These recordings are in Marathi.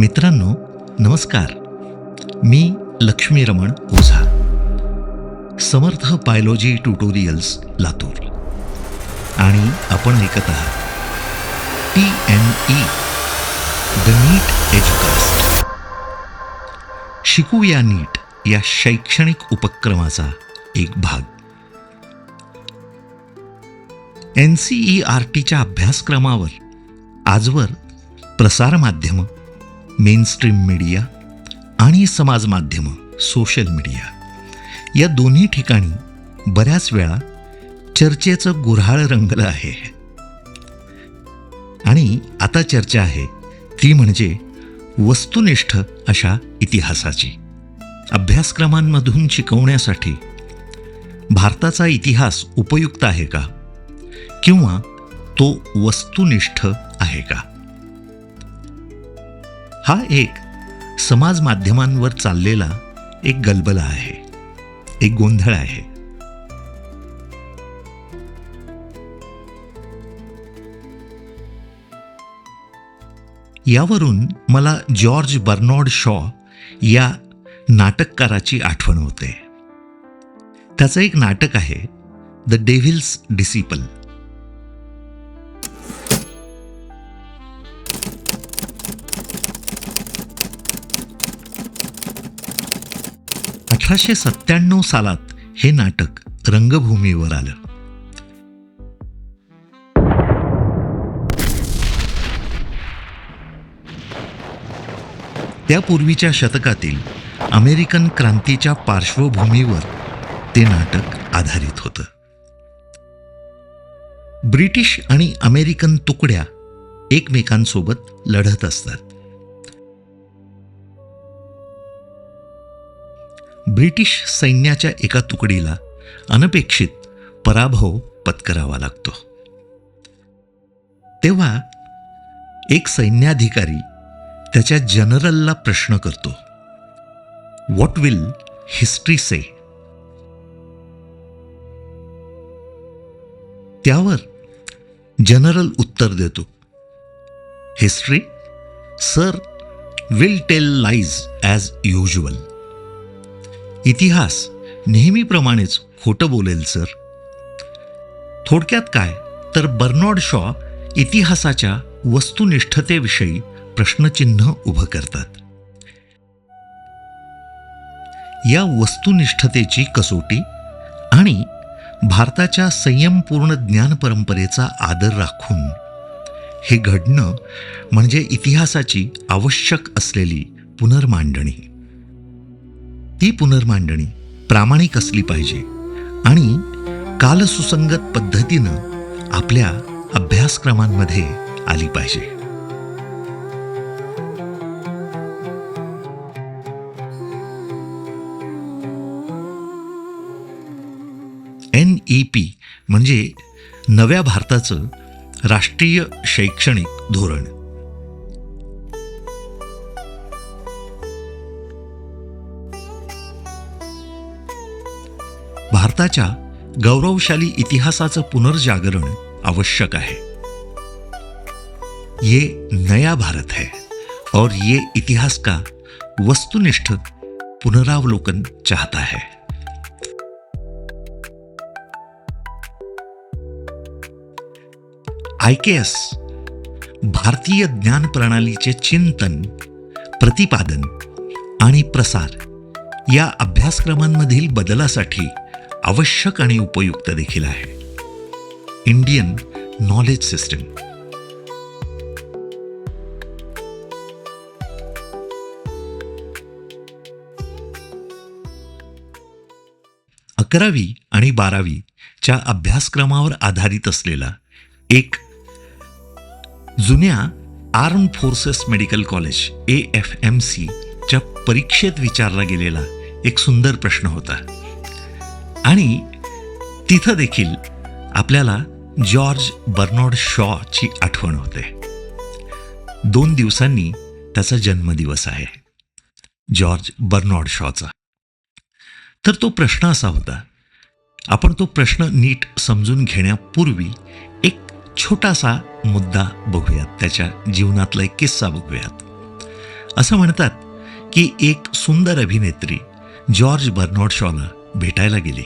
मित्रांनो नमस्कार. मी Lakshmi Raman Ojha. Samarth biology tutorials Latur. आणि आपण ऐकत आहात T N E the NEET educast. शिकूया नीट या शैक्षणिक उपक्रमाचा एक भाग. एन सी ई आर टीच्या अभ्यासक्रमावर आजवर प्रसारमाध्यमं मेनस्ट्रीम मीडिया आणि समाज माध्यमं सोशल मीडिया या दोन्ही ठिकाणी बऱ्याच वेळा चर्चेचं गुऱ्हाळ रंगलं आहे. आणि आता चर्चा आहे ती म्हणजे वस्तुनिष्ठ अशा इतिहासाची. अभ्यासक्रमांमधून शिकवण्यासाठी भारताचा इतिहास उपयुक्त आहे का? किंवा तो वस्तुनिष्ठ आहे का? हा एक समाज माध्यमांवर चाललेला एक गलबला आहे. एक गोंधळ आहे. यावरून मला जॉर्ज बर्नॉड शॉ या नाटककाराची आठवण होते. त्याचं एक नाटक आहे द डेव्हिल्स डिसिपल अठराशे सत्त्याण्णव सालात हे नाटक रंगभूमीवर आलं. त्यापूर्वीच्या शतकातील अमेरिकन क्रांतीच्या पार्श्वभूमीवर ते नाटक आधारित होतं. ब्रिटिश आणि अमेरिकन तुकड्या एकमेकांसोबत लढत असतात. ब्रिटिश सैन्याच्या एका तुकडीला अनपेक्षित पराभव पत्करावा लागतो. तेव्हा एक सैन्याधिकारी त्याच्या जनरलला प्रश्न करतो व्हॉट विल हिस्ट्री से त्यावर जनरल उत्तर देतो history sir will tell lies as usual इतिहास नेहमीप्रमाणेच खोटं बोलेल सर. थोडक्यात काय? तर बर्नॉड शॉ इतिहासाच्या वस्तुनिष्ठतेविषयी प्रश्नचिन्ह उभं करतात. या वस्तुनिष्ठतेची कसोटी आणि भारताच्या संयमपूर्ण ज्ञान परंपरेचा आदर राखून हे घडणं म्हणजे इतिहासाची आवश्यक असलेली पुनर्मांडणी. ती पुनर्मांडणी प्रामाणिक असली पाहिजे आणि कालसुसंगत पद्धतीनं आपल्या अभ्यासक्रमांमध्ये आली पाहिजे. एन ई पी म्हणजे नव्या भारताचं राष्ट्रीय शैक्षणिक धोरण. भारताच्या गौरवशाली इतिहासाचं पुनर्जागरण आवश्यक है ये नया भारत है और ये इतिहास का वस्तुनिष्ठ पुनरावलोकन चाहता है। आयकेएस भारतीय ज्ञान प्रणालीचे चिंतन प्रतिपादन आणि प्रसार या अभ्यासक्रमांमधील बदलासाठी आवश्यक आणि उपयुक्त देखील आहे. इंडियन नॉलेज सिस्टम अकरावी आणि बारावीच्या अभ्यासक्रमावर आधारित असलेला एक जुन्या arm forces medical college A F M सीच्या परीक्षेत विचारला गेलेला एक सुंदर प्रश्न होता. आणि तिथं देखील आपल्याला जॉर्ज बर्नॉड शॉची आठवण होते. दोन दिवसांनी त्याचा जन्मदिवस आहे जॉर्ज बर्नॉड शॉचा. तर तो प्रश्न असा होता आपण तो प्रश्न नीट समजून घेण्यापूर्वी एक छोटासा मुद्दा बघूयात त्याच्या जीवनातला एक किस्सा बघूयात. असं म्हणतात की एक सुंदर अभिनेत्री जॉर्ज बर्नॉड शॉला भेटायला गेली.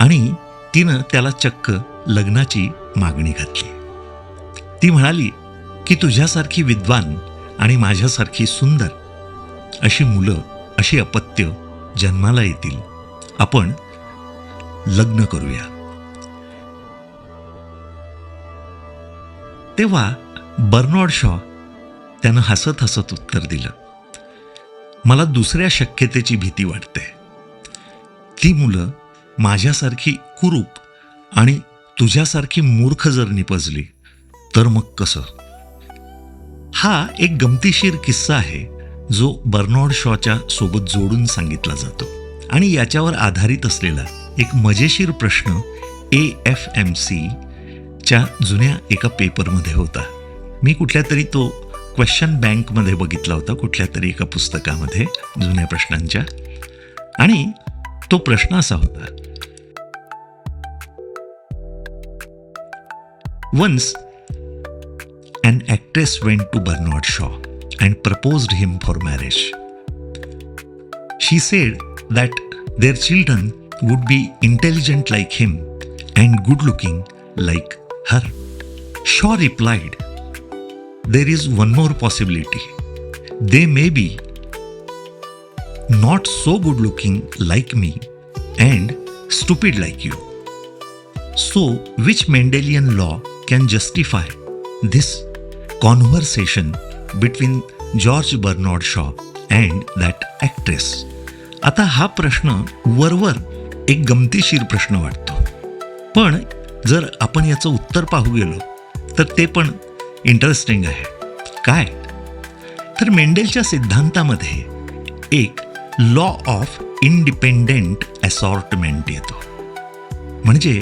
आणि तिनं त्याला चक्क लग्नाची मागणी घातली. ती म्हणाली की तुझ्यासारखी विद्वान आणि माझ्यासारखी सुंदर अशी मुलं अशी अपत्य जन्माला येतील. आपण लग्न करूया. तेव्हा बर्नॉड शॉ त्यानं हसत हसत उत्तर दिलं मला दुसऱ्या शक्यतेची भीती वाटते. ती मुलं माझ्यासारखी कुरूप आणि तुझ्यासारखी मूर्ख जर निपजली तर मग कसं? हा एक गमतीशीर किस्सा आहे जो बर्नॉड शॉच्या सोबत जोडून सांगितला जातो आणि याच्यावर आधारित असलेला एक मजेशीर प्रश्न ए एफ एम सी च्या जुन्या एका पेपरमध्ये होता. मी कुठल्या तरी तो क्वेश्चन बँकमध्ये बघितला होता कुठल्या तरी एका पुस्तकामध्ये जुन्या प्रश्नांच्या. आणि तो प्रश्न असा होता once an actress went to Bernard Shaw and proposed him for marriage. She said that their children would be intelligent like him and good looking like her. Shaw replied, There is one more possibility. They may be not so good looking like me and stupid like you so which Mendelian law can justify this conversation between George Bernard Shaw and that actress आता हा प्रश्न वरवर एक गमतीशीर प्रश्न वाटतो. पण जर आपण याचं उत्तर पाहू गेलो तर ते पण इंटरेस्टिंग आहे. काय? तर मेंडेलच्या सिद्धांतामध्ये एक लॉ ऑफ इंडिपेंडेंट असॉर्टमेंट येतो. म्हणजे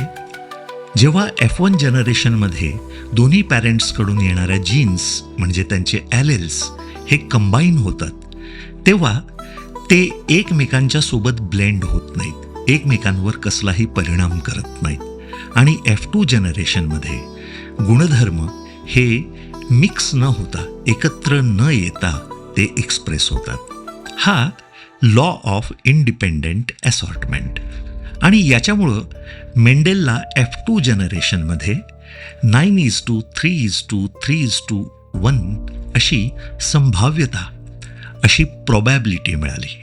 जेव्हा एफ वन जनरेशनमध्ये दोन्ही पॅरेंट्सकडून येणाऱ्या जीन्स म्हणजे त्यांचे ॲलेल्स हे कंबाईन होतात तेव्हा ते एकमेकांच्या सोबत ब्लेंड होत नाहीत. एकमेकांवर कसलाही परिणाम करत नाहीत. आणि एफ टू जनरेशनमध्ये गुणधर्म हे मिक्स न होता एकत्र न येता ते एक्सप्रेस होतात. हा लॉ ऑफ इंडिपेंडेंट असॉर्टमेंट आणि याच्यामुळं मेंडेलला एफ टू जनरेशनमध्ये nine is to three is to three is to one अशी संभाव्यता अशी प्रोबॅबिलिटी मिळाली.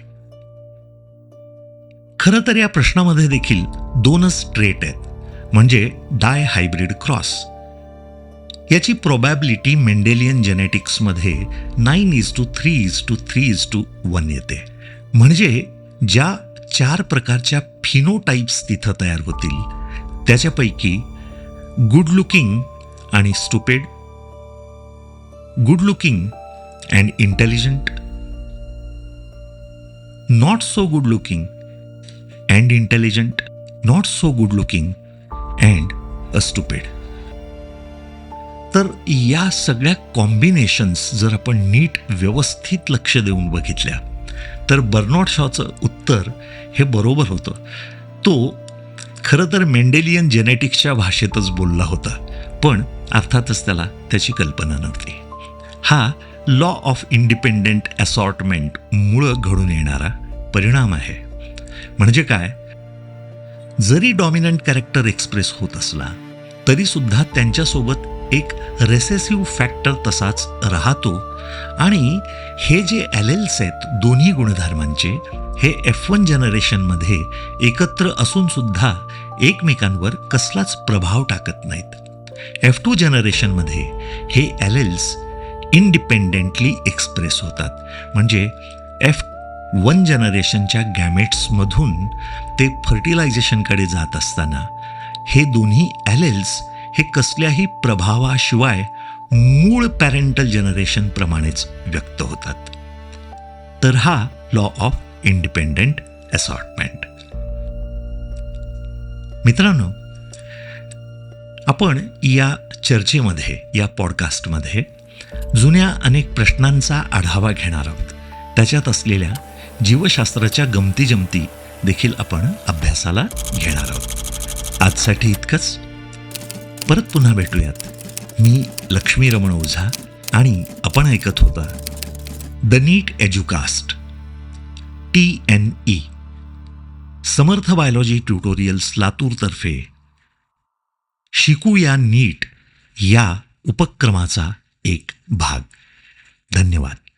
खरं तर या प्रश्नामध्ये देखील दोनच ट्रेट आहेत म्हणजे डाय हायब्रिड क्रॉस याची probability Mendelian जेनेटिक्समध्ये nine is to three is to three is to one येते. म्हणजे ज्या चार प्रकारच्या फिनोटाईप्स तिथं तयार होतील त्याच्यापैकी गुड लुकिंग आणि stupid good looking and intelligent not so good looking and intelligent not so good looking and a stupid तर या सगळ्या कॉम्बिनेशन्स जर आपण नीट व्यवस्थित लक्ष देऊन बघितल्या तर बर्नॉट शॉचं उत्तर हे बरोबर होतं. तो खरं तर मेंडेलियन जेनेटिक्सच्या भाषेतच बोलला होता पण अर्थातच त्याला त्याची कल्पना नव्हती. हा लॉ ऑफ इंडिपेंडेंट असॉर्टमेंट मुळं घडून येणारा परिणाम आहे. म्हणजे काय? जरी डॉमिनंट कॅरेक्टर एक्सप्रेस होत असला तरीसुद्धा त्यांच्यासोबत एक रेसेसिव्ह फॅक्टर तसाच राहतो. आणि हे जे ॲलेल्स आहेत दोन्ही गुणधर्मांचे हे एफ वन जनरेशनमध्ये एकत्र असून सुद्धा एकमेकांवर कसलाच प्रभाव टाकत नाहीत. एफ टू जनरेशनमध्ये हे ॲलेल्स इंडिपेंडेंटली एक्सप्रेस होतात. म्हणजे एफ वन जनरेशनच्या गॅमेट्समधून ते फर्टिलायझेशनकडे जात असताना हे दोन्ही ॲलेल्स हे कसल्याही प्रभावाशिवाय मूळ पॅरेंटल जनरेशनप्रमाणेच व्यक्त होतात. तर हा लॉ ऑफ इंडिपेंडेंट असॉर्टमेंट. मित्रांनो आपण या चर्चेमध्ये या पॉडकास्टमध्ये जुन्या अनेक प्रश्नांचा आढावा घेणार आहोत. त्याच्यात असलेल्या जीवशास्त्राच्या गमती जमती देखील आपण अभ्यासाला घेणार आहोत. आजसाठी इतकंच. परत पुन्हा भेटूयात. मी लक्ष्मी रमण ओझा आणि आपण ऐकत होता the NEET educast T N E. Samarth biology tutorials लातूरतर्फे शिकूया नीट या उपक्रमाचा एक भाग. धन्यवाद.